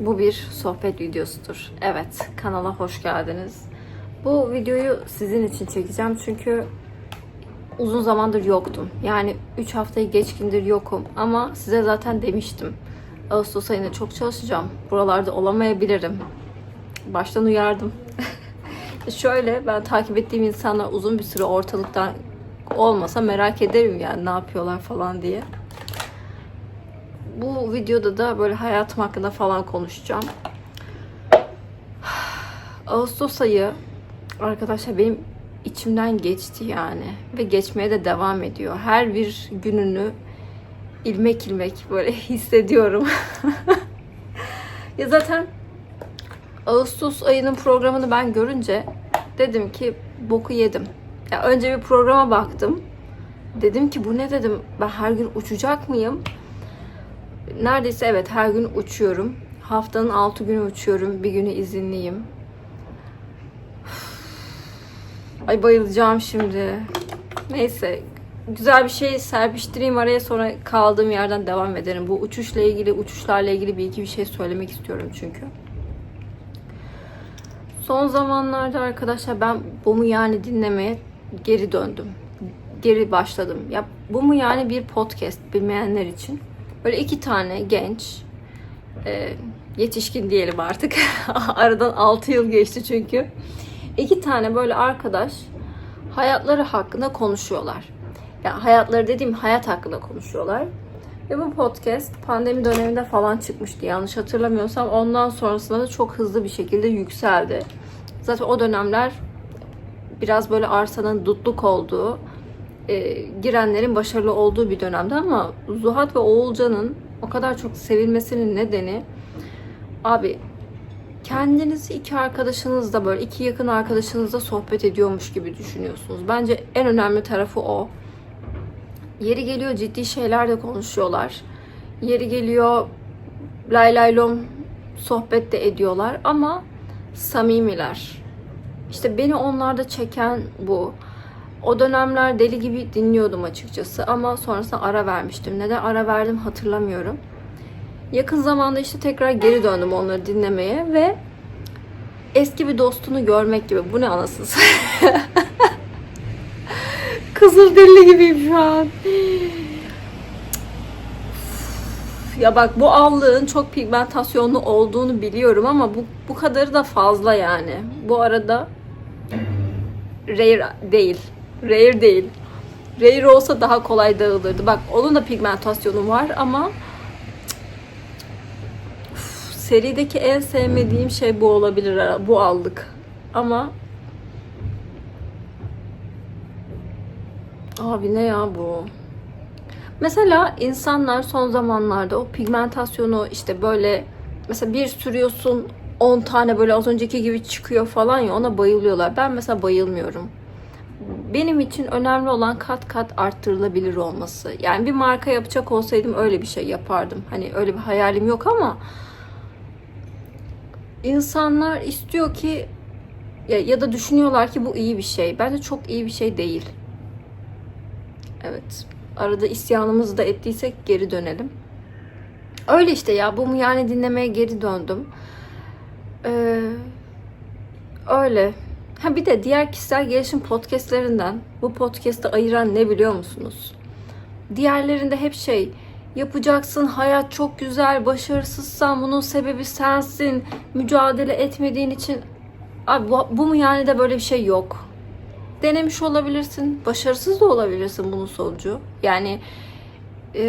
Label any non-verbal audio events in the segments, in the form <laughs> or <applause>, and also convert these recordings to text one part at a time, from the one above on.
Bu bir sohbet videosudur. Evet, kanala hoş geldiniz. Bu videoyu sizin için çekeceğim çünkü uzun zamandır yoktum. Yani 3 haftayı geçkindir yokum ama size zaten demiştim. Ağustos ayında çok çalışacağım. Buralarda olamayabilirim. Baştan uyardım. <laughs> Şöyle ben takip ettiğim insanlar uzun bir süre ortalıktan olmasa merak ederim yani ne yapıyorlar falan diye. Bu videoda da böyle hayatım hakkında falan konuşacağım. Ağustos ayı arkadaşlar benim içimden geçti yani ve geçmeye de devam ediyor. Her bir gününü ilmek ilmek böyle <laughs> hissediyorum. <laughs> ya zaten Ağustos ayının programını ben görünce dedim ki boku yedim. Ya önce bir programa baktım. Dedim ki bu ne dedim ben her gün uçacak mıyım? Neredeyse evet her gün uçuyorum. Haftanın 6 günü uçuyorum. Bir günü izinliyim. Ay bayılacağım şimdi. Neyse. Güzel bir şey serpiştireyim araya sonra kaldığım yerden devam ederim. Bu uçuşla ilgili, uçuşlarla ilgili bir iki bir şey söylemek istiyorum çünkü. Son zamanlarda arkadaşlar ben bu mu yani dinlemeye geri döndüm. Geri başladım. Ya bu mu yani bir podcast bilmeyenler için. Böyle iki tane genç e, yetişkin diyelim artık. <laughs> Aradan 6 yıl geçti çünkü. İki tane böyle arkadaş hayatları hakkında konuşuyorlar. Yani hayatları dediğim hayat hakkında konuşuyorlar. Ve bu podcast pandemi döneminde falan çıkmıştı yanlış hatırlamıyorsam. Ondan sonrasında da çok hızlı bir şekilde yükseldi. Zaten o dönemler biraz böyle arsanın dutluk olduğu, e, girenlerin başarılı olduğu bir dönemde ama Zuhat ve Oğulcan'ın o kadar çok sevilmesinin nedeni abi kendinizi iki arkadaşınızla böyle iki yakın arkadaşınızla sohbet ediyormuş gibi düşünüyorsunuz. Bence en önemli tarafı o. Yeri geliyor ciddi şeyler de konuşuyorlar. Yeri geliyor lay lay lom sohbet de ediyorlar ama samimiler. İşte beni onlarda çeken bu. O dönemler deli gibi dinliyordum açıkçası ama sonrasında ara vermiştim. Neden ara verdim hatırlamıyorum. Yakın zamanda işte tekrar geri döndüm onları dinlemeye ve eski bir dostunu görmek gibi. Bu ne anasız? <laughs> Kızıl deli gibiyim şu an. Ya bak bu allığın çok pigmentasyonlu olduğunu biliyorum ama bu bu kadarı da fazla yani. Bu arada rare değil. Rare değil. Rare olsa daha kolay dağılırdı. Bak onun da pigmentasyonu var ama Uf, serideki en sevmediğim şey bu olabilir. Bu aldık. Ama Abi ne ya bu? Mesela insanlar son zamanlarda o pigmentasyonu işte böyle mesela bir sürüyorsun 10 tane böyle az önceki gibi çıkıyor falan ya ona bayılıyorlar. Ben mesela bayılmıyorum. Benim için önemli olan kat kat arttırılabilir olması. Yani bir marka yapacak olsaydım öyle bir şey yapardım. Hani öyle bir hayalim yok ama insanlar istiyor ki ya, ya da düşünüyorlar ki bu iyi bir şey. Bence çok iyi bir şey değil. Evet. Arada isyanımızı da ettiysek geri dönelim. Öyle işte ya. Bu mu yani dinlemeye geri döndüm. Ee, öyle. Ha bir de diğer kişisel gelişim podcastlerinden bu podcast'ı ayıran ne biliyor musunuz? Diğerlerinde hep şey yapacaksın, hayat çok güzel, başarısızsan bunun sebebi sensin, mücadele etmediğin için. Abi bu, bu mu yani de böyle bir şey yok denemiş olabilirsin. Başarısız da olabilirsin bunun sonucu. Yani e,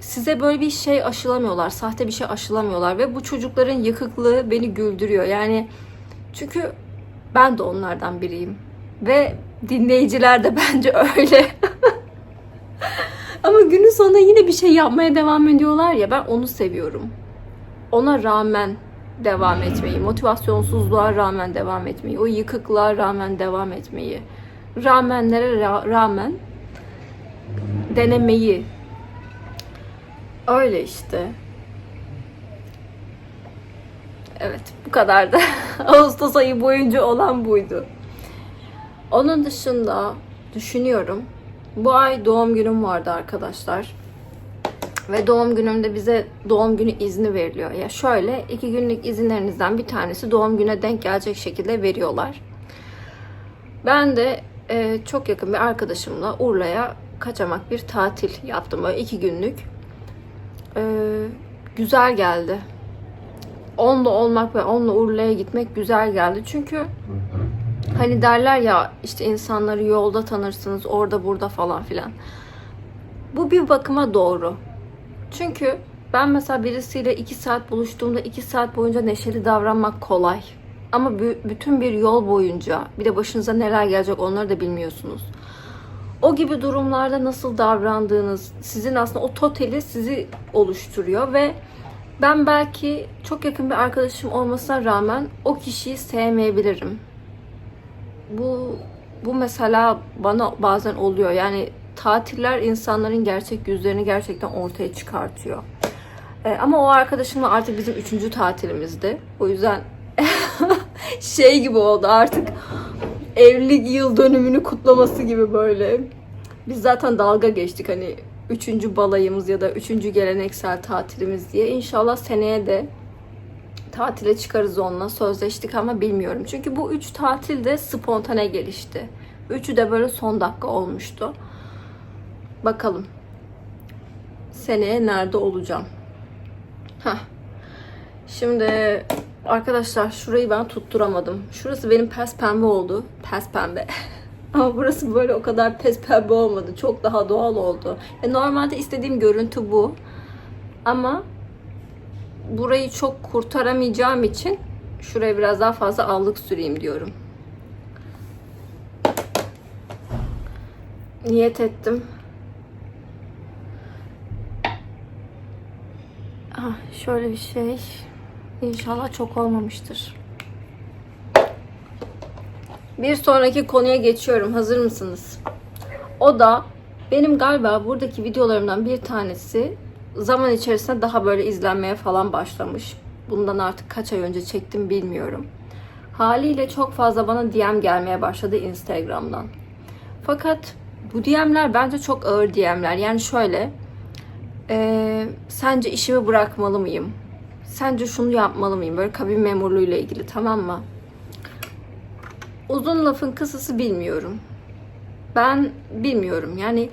size böyle bir şey aşılamıyorlar. Sahte bir şey aşılamıyorlar. Ve bu çocukların yıkıklığı beni güldürüyor. Yani çünkü ben de onlardan biriyim. Ve dinleyiciler de <laughs> bence öyle. Ama günün sonunda yine bir şey yapmaya devam ediyorlar ya ben onu seviyorum. Ona rağmen devam etmeyi, motivasyonsuzluğa rağmen devam etmeyi, o yıkıklığa rağmen devam etmeyi, rağmenlere ra- rağmen denemeyi. Öyle işte. Evet, bu kadar da <laughs> Ağustos ayı boyunca olan buydu. Onun dışında düşünüyorum. Bu ay doğum günüm vardı arkadaşlar. Ve doğum günümde bize doğum günü izni veriliyor. Ya şöyle iki günlük izinlerinizden bir tanesi doğum güne denk gelecek şekilde veriyorlar. Ben de e, çok yakın bir arkadaşımla Urla'ya kaçamak bir tatil yaptım. Böyle iki günlük. E, güzel geldi. Onunla olmak ve onunla Urla'ya gitmek güzel geldi. Çünkü hani derler ya işte insanları yolda tanırsınız orada burada falan filan. Bu bir bakıma doğru. Çünkü ben mesela birisiyle iki saat buluştuğumda iki saat boyunca neşeli davranmak kolay. Ama bü- bütün bir yol boyunca bir de başınıza neler gelecek onları da bilmiyorsunuz. O gibi durumlarda nasıl davrandığınız sizin aslında o totali sizi oluşturuyor ve ben belki çok yakın bir arkadaşım olmasına rağmen o kişiyi sevmeyebilirim. Bu bu mesela bana bazen oluyor. Yani tatiller insanların gerçek yüzlerini gerçekten ortaya çıkartıyor. Ee, ama o arkadaşımla artık bizim üçüncü tatilimizdi. O yüzden <laughs> şey gibi oldu artık evlilik yıl dönümünü kutlaması gibi böyle. Biz zaten dalga geçtik hani üçüncü balayımız ya da üçüncü geleneksel tatilimiz diye. İnşallah seneye de tatile çıkarız onunla sözleştik ama bilmiyorum. Çünkü bu üç tatil de spontane gelişti. Üçü de böyle son dakika olmuştu. Bakalım. Seneye nerede olacağım? Heh. Şimdi arkadaşlar şurayı ben tutturamadım. Şurası benim pes pembe oldu. Pes pembe. <laughs> Ama burası böyle o kadar pes pembe olmadı. Çok daha doğal oldu. E, normalde istediğim görüntü bu. Ama burayı çok kurtaramayacağım için şuraya biraz daha fazla allık süreyim diyorum. Niyet ettim. Ah, şöyle bir şey. İnşallah çok olmamıştır. Bir sonraki konuya geçiyorum. Hazır mısınız? O da benim galiba buradaki videolarımdan bir tanesi zaman içerisinde daha böyle izlenmeye falan başlamış. Bundan artık kaç ay önce çektim bilmiyorum. Haliyle çok fazla bana DM gelmeye başladı Instagram'dan. Fakat bu DM'ler bence çok ağır DM'ler. Yani şöyle, eee, sence işimi bırakmalı mıyım? Sence şunu yapmalı mıyım? Böyle kabin memurluğuyla ilgili tamam mı? Uzun lafın kısası bilmiyorum. Ben bilmiyorum. Yani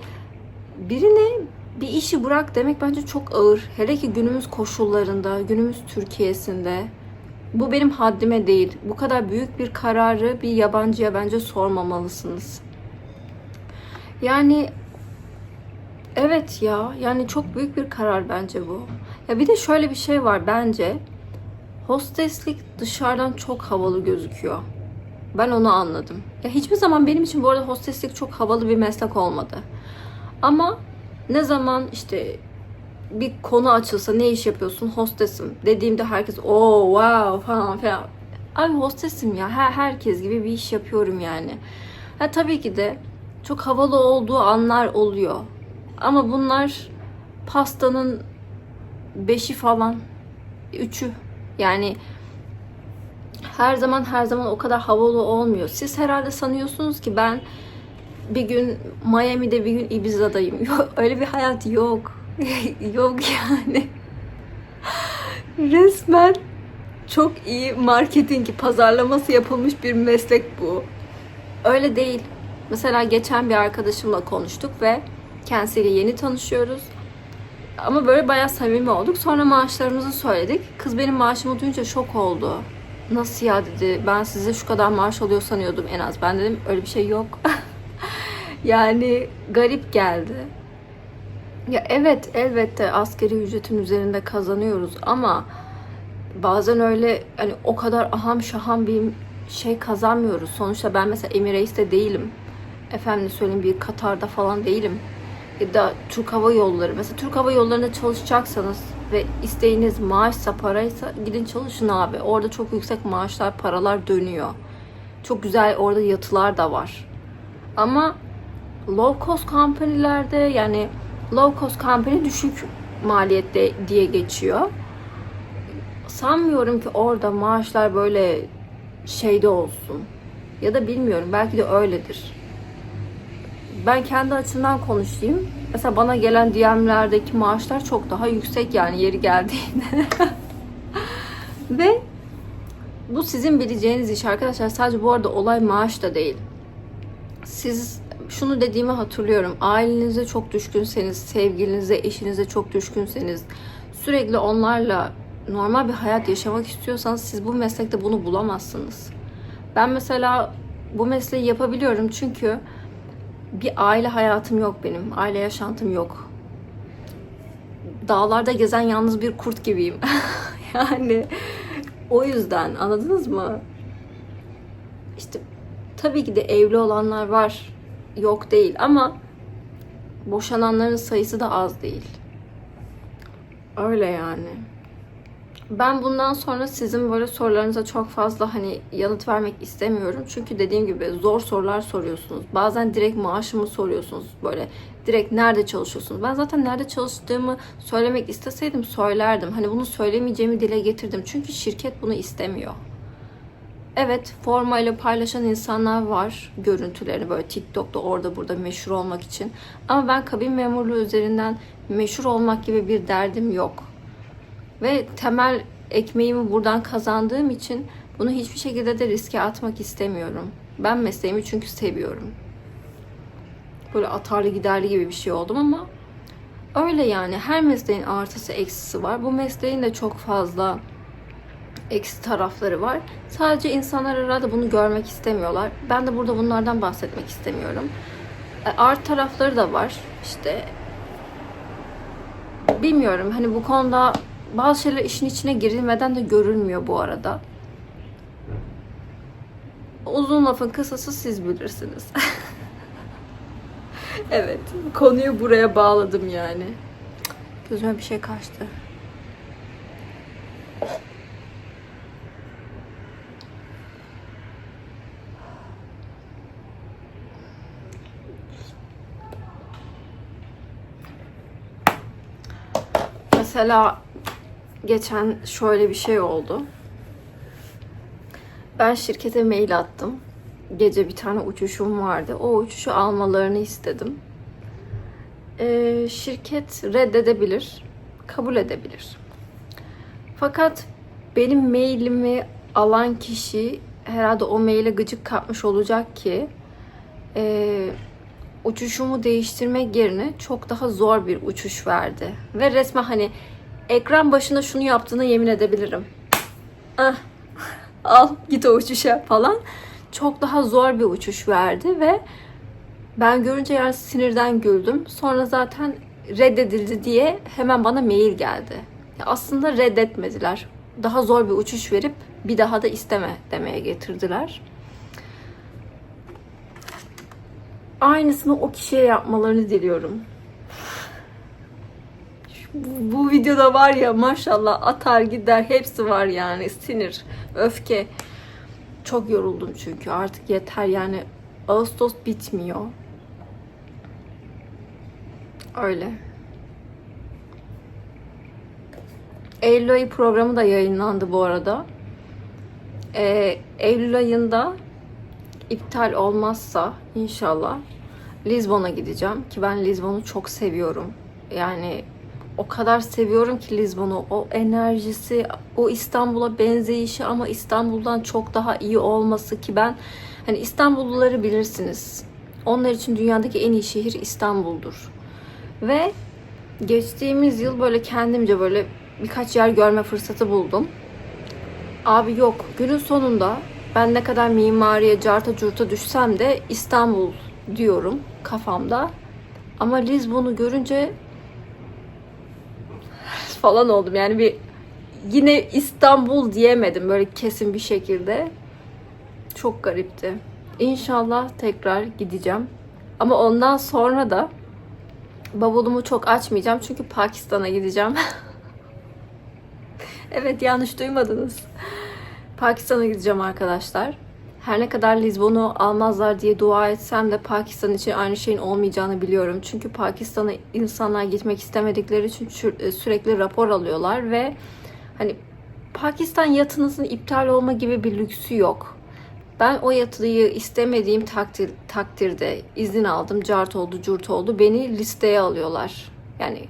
birine bir işi bırak demek bence çok ağır. Hele ki günümüz koşullarında, günümüz Türkiye'sinde. Bu benim haddime değil. Bu kadar büyük bir kararı bir yabancıya bence sormamalısınız. Yani evet ya yani çok büyük bir karar bence bu. Ya bir de şöyle bir şey var bence. Hosteslik dışarıdan çok havalı gözüküyor. Ben onu anladım. Ya hiçbir zaman benim için bu arada hosteslik çok havalı bir meslek olmadı. Ama ne zaman işte bir konu açılsa ne iş yapıyorsun? Hostesim. Dediğimde herkes o wow falan filan. Abi hostesim ya. Her, herkes gibi bir iş yapıyorum yani. Ha tabii ki de çok havalı olduğu anlar oluyor. Ama bunlar pastanın beşi falan. Üçü. Yani her zaman her zaman o kadar havalı olmuyor. Siz herhalde sanıyorsunuz ki ben bir gün Miami'de bir gün Ibiza'dayım. <laughs> Yok, öyle bir hayat yok. <laughs> yok yani. Resmen çok iyi marketing, pazarlaması yapılmış bir meslek bu. Öyle değil. Mesela geçen bir arkadaşımla konuştuk ve kendisiyle yeni tanışıyoruz. Ama böyle bayağı samimi olduk. Sonra maaşlarımızı söyledik. Kız benim maaşımı duyunca şok oldu. Nasıl ya dedi. Ben size şu kadar maaş alıyor sanıyordum en az. Ben dedim öyle bir şey yok. <laughs> yani garip geldi. Ya evet elbette askeri ücretin üzerinde kazanıyoruz ama bazen öyle hani o kadar aham şaham bir şey kazanmıyoruz. Sonuçta ben mesela Emirates'te değilim. Efendim söyleyeyim bir Katar'da falan değilim. Ya da Türk Hava Yolları. Mesela Türk Hava Yolları'nda çalışacaksanız ve isteğiniz maaşsa paraysa gidin çalışın abi. Orada çok yüksek maaşlar, paralar dönüyor. Çok güzel orada yatılar da var. Ama low cost company'lerde yani low cost company düşük maliyette diye geçiyor. Sanmıyorum ki orada maaşlar böyle şeyde olsun. Ya da bilmiyorum belki de öyledir. Ben kendi açımdan konuşayım. Mesela bana gelen DM'lerdeki maaşlar çok daha yüksek yani yeri geldiğinde. <laughs> Ve bu sizin bileceğiniz iş arkadaşlar. Sadece bu arada olay maaş da değil. Siz şunu dediğimi hatırlıyorum. Ailenize çok düşkünseniz, sevgilinize, eşinize çok düşkünseniz, sürekli onlarla normal bir hayat yaşamak istiyorsanız siz bu meslekte bunu bulamazsınız. Ben mesela bu mesleği yapabiliyorum çünkü bir aile hayatım yok benim. Aile yaşantım yok. Dağlarda gezen yalnız bir kurt gibiyim. <laughs> yani o yüzden anladınız mı? İşte tabii ki de evli olanlar var. Yok değil ama boşananların sayısı da az değil. Öyle yani. Ben bundan sonra sizin böyle sorularınıza çok fazla hani yanıt vermek istemiyorum. Çünkü dediğim gibi zor sorular soruyorsunuz. Bazen direkt maaşımı soruyorsunuz. Böyle direkt nerede çalışıyorsunuz? Ben zaten nerede çalıştığımı söylemek isteseydim söylerdim. Hani bunu söylemeyeceğimi dile getirdim. Çünkü şirket bunu istemiyor. Evet formayla paylaşan insanlar var görüntülerini böyle TikTok'ta orada burada meşhur olmak için. Ama ben kabin memurluğu üzerinden meşhur olmak gibi bir derdim yok. Ve temel ekmeğimi buradan kazandığım için bunu hiçbir şekilde de riske atmak istemiyorum. Ben mesleğimi çünkü seviyorum. Böyle atarlı giderli gibi bir şey oldum ama öyle yani her mesleğin artısı eksisi var. Bu mesleğin de çok fazla eksi tarafları var. Sadece insanlar arada bunu görmek istemiyorlar. Ben de burada bunlardan bahsetmek istemiyorum. E, Art tarafları da var. İşte bilmiyorum hani bu konuda bazı şeyler işin içine girilmeden de görülmüyor bu arada. Uzun lafın kısası siz bilirsiniz. <laughs> evet, konuyu buraya bağladım yani. Gözüme bir şey kaçtı. Mesela geçen şöyle bir şey oldu. Ben şirkete mail attım. Gece bir tane uçuşum vardı. O uçuşu almalarını istedim. Ee, şirket reddedebilir, kabul edebilir. Fakat benim mailimi alan kişi herhalde o maile gıcık kapmış olacak ki e, uçuşumu değiştirmek yerine çok daha zor bir uçuş verdi. Ve resmen hani ekran başında şunu yaptığını yemin edebilirim. Ah, al git o uçuşa falan. Çok daha zor bir uçuş verdi ve ben görünce yani sinirden güldüm. Sonra zaten reddedildi diye hemen bana mail geldi. Ya aslında reddetmediler. Daha zor bir uçuş verip bir daha da isteme demeye getirdiler. Aynısını o kişiye yapmalarını diliyorum. Bu, videoda var ya maşallah atar gider hepsi var yani sinir, öfke. Çok yoruldum çünkü artık yeter yani Ağustos bitmiyor. Öyle. Eylül ayı programı da yayınlandı bu arada. Ee, Eylül ayında iptal olmazsa inşallah Lizbon'a gideceğim ki ben Lizbon'u çok seviyorum. Yani o kadar seviyorum ki Lizbon'u. O enerjisi, o İstanbul'a benzeyişi ama İstanbul'dan çok daha iyi olması ki ben hani İstanbulluları bilirsiniz. Onlar için dünyadaki en iyi şehir İstanbul'dur. Ve geçtiğimiz yıl böyle kendimce böyle birkaç yer görme fırsatı buldum. Abi yok. Günün sonunda ben ne kadar mimariye, carta curta düşsem de İstanbul diyorum kafamda. Ama Lizbon'u görünce falan oldum. Yani bir yine İstanbul diyemedim böyle kesin bir şekilde. Çok garipti. İnşallah tekrar gideceğim. Ama ondan sonra da bavulumu çok açmayacağım çünkü Pakistan'a gideceğim. <laughs> evet yanlış duymadınız. Pakistan'a gideceğim arkadaşlar. Her ne kadar Lizbon'u almazlar diye dua etsem de Pakistan için aynı şeyin olmayacağını biliyorum. Çünkü Pakistan'a insanlar gitmek istemedikleri için sü- sürekli rapor alıyorlar ve hani Pakistan yatınızın iptal olma gibi bir lüksü yok. Ben o yatıyı istemediğim takdir, takdirde izin aldım. Cart oldu, curt oldu. Beni listeye alıyorlar. Yani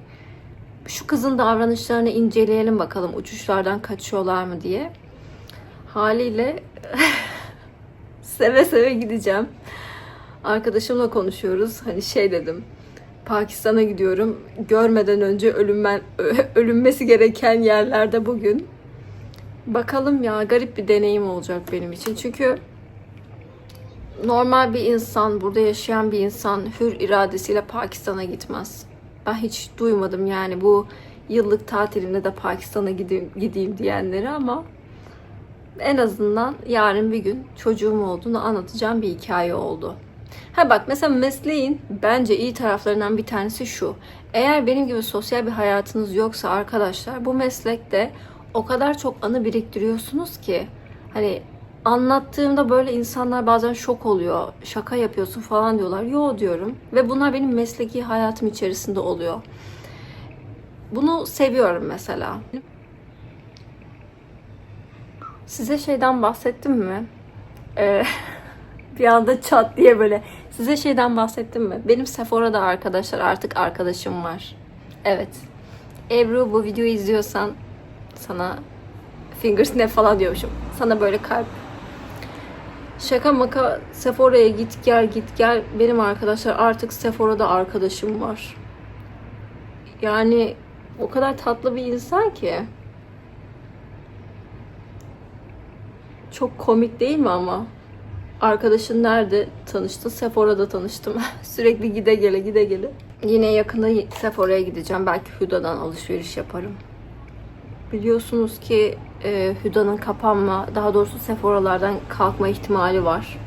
şu kızın davranışlarını inceleyelim bakalım uçuşlardan kaçıyorlar mı diye. Haliyle <laughs> seve seve gideceğim. Arkadaşımla konuşuyoruz. Hani şey dedim. Pakistan'a gidiyorum. Görmeden önce ölünmen, <laughs> ölünmesi gereken yerlerde bugün. Bakalım ya garip bir deneyim olacak benim için. Çünkü normal bir insan, burada yaşayan bir insan hür iradesiyle Pakistan'a gitmez. Ben hiç duymadım yani bu yıllık tatilimde de Pakistan'a gideyim, gideyim diyenleri ama en azından yarın bir gün çocuğum olduğunu anlatacağım bir hikaye oldu. Ha bak mesela mesleğin bence iyi taraflarından bir tanesi şu. Eğer benim gibi sosyal bir hayatınız yoksa arkadaşlar bu meslekte o kadar çok anı biriktiriyorsunuz ki hani anlattığımda böyle insanlar bazen şok oluyor. Şaka yapıyorsun falan diyorlar. Yo diyorum. Ve bunlar benim mesleki hayatım içerisinde oluyor. Bunu seviyorum mesela. Size şeyden bahsettim mi? Ee, <laughs> bir anda çat diye böyle. Size şeyden bahsettim mi? Benim Sephora'da arkadaşlar artık arkadaşım var. Evet. Ebru bu videoyu izliyorsan sana finger snap falan diyormuşum. Sana böyle kalp. Şaka maka Sephora'ya git gel git gel. Benim arkadaşlar artık Sephora'da arkadaşım var. Yani o kadar tatlı bir insan ki. Çok komik değil mi ama? Arkadaşın nerede tanıştın? Sephora'da tanıştım. <laughs> Sürekli gide gele gide gele. Yine yakında Sephora'ya gideceğim. Belki Huda'dan alışveriş yaparım. Biliyorsunuz ki e, Huda'nın kapanma, daha doğrusu Sephora'lardan kalkma ihtimali var.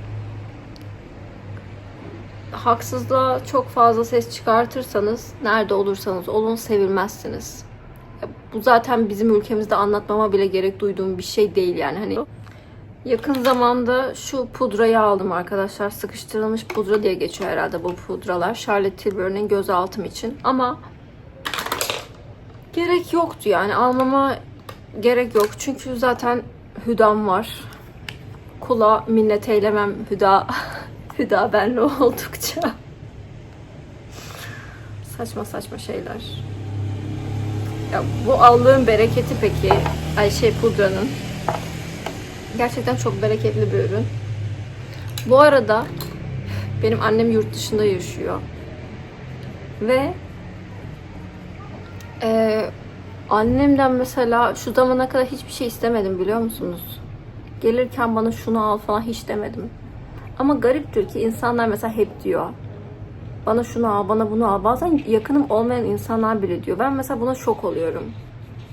Haksızlığa çok fazla ses çıkartırsanız, nerede olursanız olun sevilmezsiniz. Bu zaten bizim ülkemizde anlatmama bile gerek duyduğum bir şey değil yani. Hani Yakın zamanda şu pudrayı aldım arkadaşlar. Sıkıştırılmış pudra diye geçiyor herhalde bu pudralar. Charlotte Tilbury'nin göz altım için. Ama gerek yoktu yani. Almama gerek yok. Çünkü zaten hüdam var. Kula minnet eylemem hüda. <laughs> hüda benle oldukça. Saçma saçma şeyler. Ya bu aldığım bereketi peki? Ay şey pudranın. Gerçekten çok bereketli bir ürün. Bu arada benim annem yurt dışında yaşıyor. Ve e, annemden mesela şu zamana kadar hiçbir şey istemedim biliyor musunuz? Gelirken bana şunu al falan hiç demedim. Ama gariptir ki insanlar mesela hep diyor. Bana şunu al, bana bunu al. Bazen yakınım olmayan insanlar bile diyor. Ben mesela buna şok oluyorum.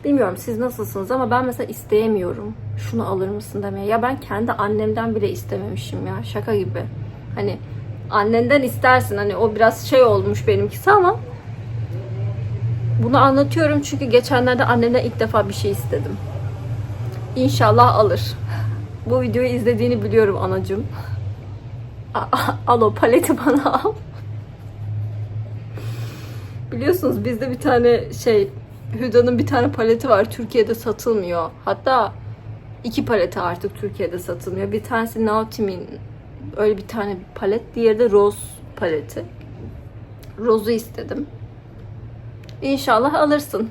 Bilmiyorum siz nasılsınız ama ben mesela isteyemiyorum. Şunu alır mısın demeye. Ya ben kendi annemden bile istememişim ya. Şaka gibi. Hani annenden istersin. Hani o biraz şey olmuş benimkisi ama bunu anlatıyorum çünkü geçenlerde annemden ilk defa bir şey istedim. İnşallah alır. <laughs> Bu videoyu izlediğini biliyorum anacığım. <laughs> Al o paleti bana al. <laughs> Biliyorsunuz bizde bir tane şey Hüda'nın bir tane paleti var. Türkiye'de satılmıyor. Hatta iki paleti artık Türkiye'de satılmıyor. Bir tanesi Nautim'in öyle bir tane palet. Diğeri de Rose paleti. Rose'u istedim. İnşallah alırsın.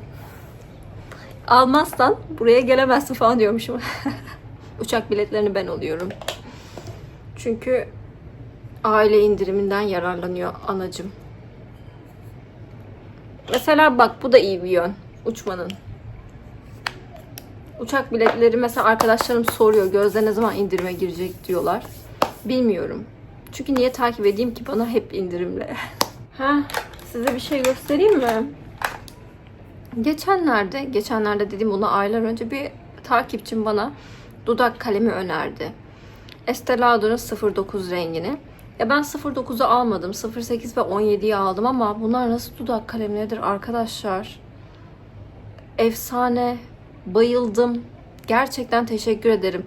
Almazsan buraya gelemezsin falan diyormuşum. <laughs> Uçak biletlerini ben alıyorum. Çünkü aile indiriminden yararlanıyor anacım. Mesela bak bu da iyi bir yön uçmanın. Uçak biletleri mesela arkadaşlarım soruyor gözde ne zaman indirime girecek diyorlar. Bilmiyorum. Çünkü niye takip edeyim ki bana hep indirimle. <laughs> ha, size bir şey göstereyim mi? Geçenlerde, geçenlerde dediğim bunu aylar önce bir takipçim bana dudak kalemi önerdi. Estee Lauder'ın 09 rengini. Ya ben 09'u almadım. 08 ve 17'yi aldım ama bunlar nasıl dudak kalemleridir arkadaşlar? Efsane. Bayıldım. Gerçekten teşekkür ederim.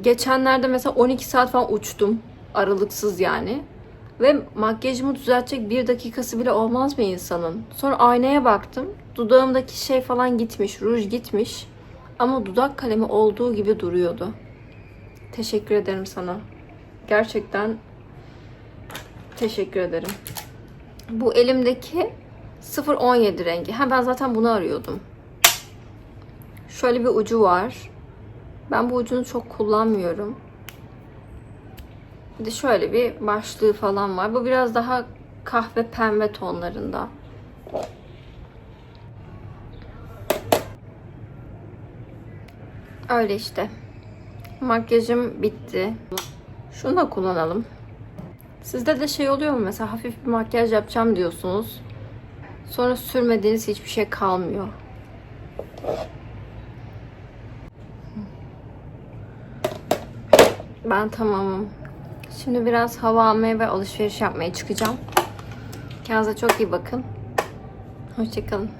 Geçenlerde mesela 12 saat falan uçtum. Aralıksız yani. Ve makyajımı düzeltecek bir dakikası bile olmaz mı insanın? Sonra aynaya baktım. Dudağımdaki şey falan gitmiş. Ruj gitmiş. Ama dudak kalemi olduğu gibi duruyordu. Teşekkür ederim sana. Gerçekten teşekkür ederim. Bu elimdeki 017 rengi. Ha ben zaten bunu arıyordum. Şöyle bir ucu var. Ben bu ucunu çok kullanmıyorum. Bir de şöyle bir başlığı falan var. Bu biraz daha kahve pembe tonlarında. Öyle işte. Makyajım bitti. Şunu da kullanalım. Sizde de şey oluyor mu mesela hafif bir makyaj yapacağım diyorsunuz. Sonra sürmediğiniz hiçbir şey kalmıyor. Ben tamamım. Şimdi biraz hava almaya ve alışveriş yapmaya çıkacağım. Kendinize çok iyi bakın. Hoşçakalın.